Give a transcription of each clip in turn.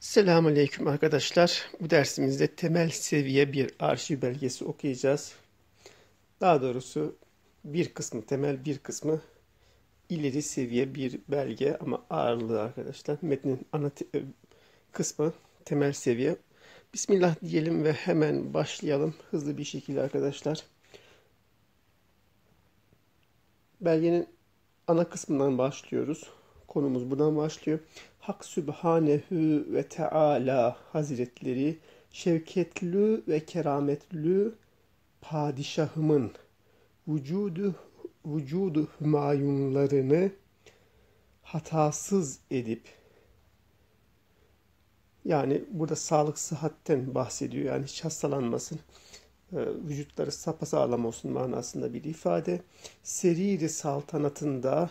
Selamünaleyküm arkadaşlar. Bu dersimizde temel seviye bir arşiv belgesi okuyacağız. Daha doğrusu bir kısmı temel, bir kısmı ileri seviye bir belge ama ağırlığı arkadaşlar. Metnin ana e, kısmı temel seviye. Bismillah diyelim ve hemen başlayalım hızlı bir şekilde arkadaşlar. Belgenin ana kısmından başlıyoruz. Konumuz buradan başlıyor. Hak Sübhanehu ve Teala Hazretleri şevketli ve kerametli padişahımın vücudu vücudu hümayunlarını hatasız edip yani burada sağlık sıhhatten bahsediyor. Yani hiç hastalanmasın. e, Vücutları sapasağlam olsun manasında bir ifade. Seriri saltanatında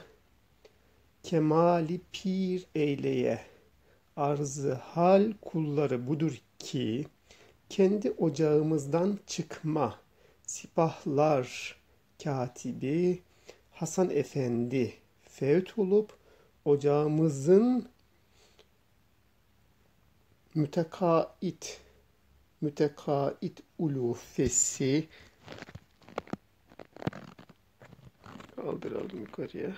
kemali pir eyleye. Arzı hal kulları budur ki kendi ocağımızdan çıkma. Sipahlar katibi Hasan Efendi fevt olup ocağımızın mütekait mütekait ulufesi. Kaldıralım yukarıya.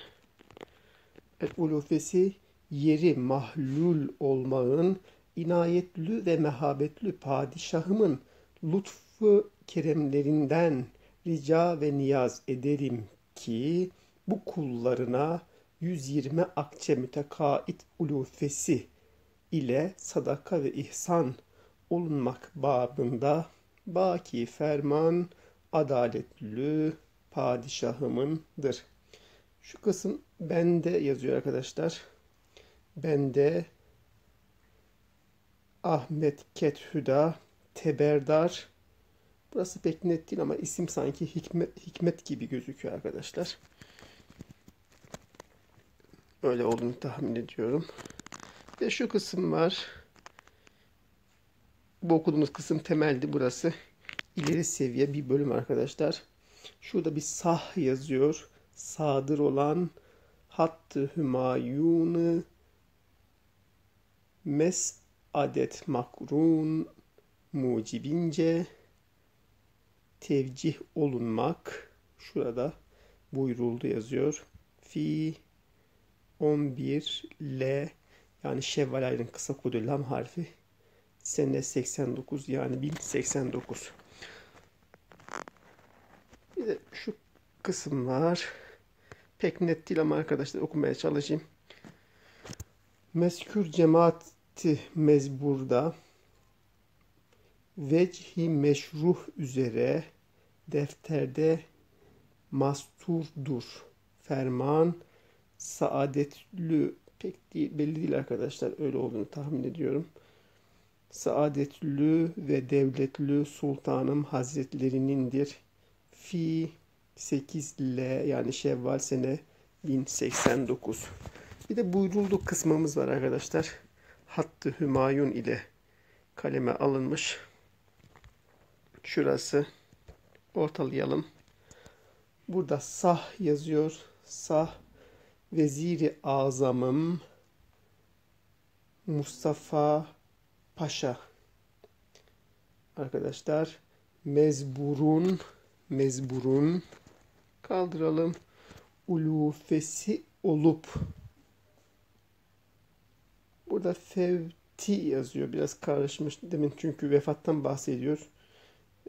Evet, ulufesi yeri mahlul olmağın inayetli ve mehabetli padişahımın lütfu keremlerinden rica ve niyaz ederim ki bu kullarına 120 akçe mütekait ulufesi ile sadaka ve ihsan olunmak babında baki ferman adaletli padişahımındır. Şu kısım bende yazıyor arkadaşlar. Bende Ahmet Kethüda Teberdar Burası pek net değil ama isim sanki hikmet, hikmet gibi gözüküyor arkadaşlar. Öyle olduğunu tahmin ediyorum. Ve şu kısım var. Bu okuduğumuz kısım temeldi burası. İleri seviye bir bölüm arkadaşlar. Şurada bir sah yazıyor. Sadır olan hattı hümayunu mes adet makrun mucibince tevcih olunmak şurada buyuruldu yazıyor. Fi 11 L yani Şevval ayının kısa kodu lam harfi sene 89 yani 1089. Bir de şu kısım var. Pek net değil ama arkadaşlar okumaya çalışayım. Meskür cemaati mezburda vecihi meşruh üzere defterde masturdur. Ferman saadetlü pek değil, belli değil arkadaşlar öyle olduğunu tahmin ediyorum. Saadetlü ve devletli sultanım hazretlerinindir. Fi 8 L yani Şevval sene 1089. Bir de buyuruldu kısmımız var arkadaşlar. Hattı Hümayun ile kaleme alınmış. Şurası. Ortalayalım. Burada sah yazıyor. Sah Veziri Azamım Mustafa Paşa. Arkadaşlar mezburun mezburun kaldıralım. Ulufesi olup burada fevti yazıyor. Biraz karışmış demin çünkü vefattan bahsediyor.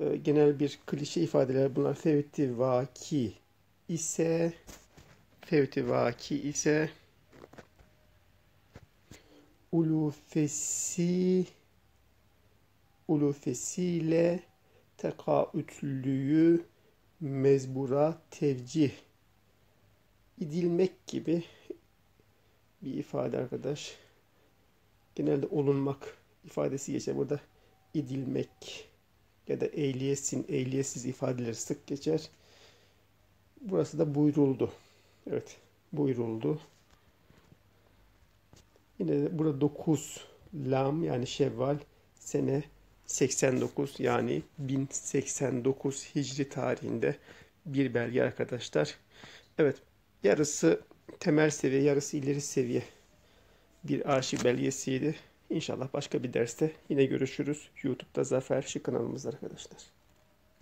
Ee, genel bir klişe ifadeler bunlar. Fevti vaki ise fevti vaki ise ulufesi ulufesiyle tekaütlüyü mezbura tevcih edilmek gibi bir ifade arkadaş. Genelde olunmak ifadesi geçer. Burada edilmek ya da ehliyesin, ehliyetsiz ifadeleri sık geçer. Burası da buyuruldu. Evet, buyuruldu. Yine de burada 9 lam yani Şevval sene 89 yani 1089 Hicri tarihinde bir belge arkadaşlar. Evet, yarısı temel seviye, yarısı ileri seviye bir arşiv belgesiydi. İnşallah başka bir derste yine görüşürüz. YouTube'da Zafer Şık kanalımızda arkadaşlar.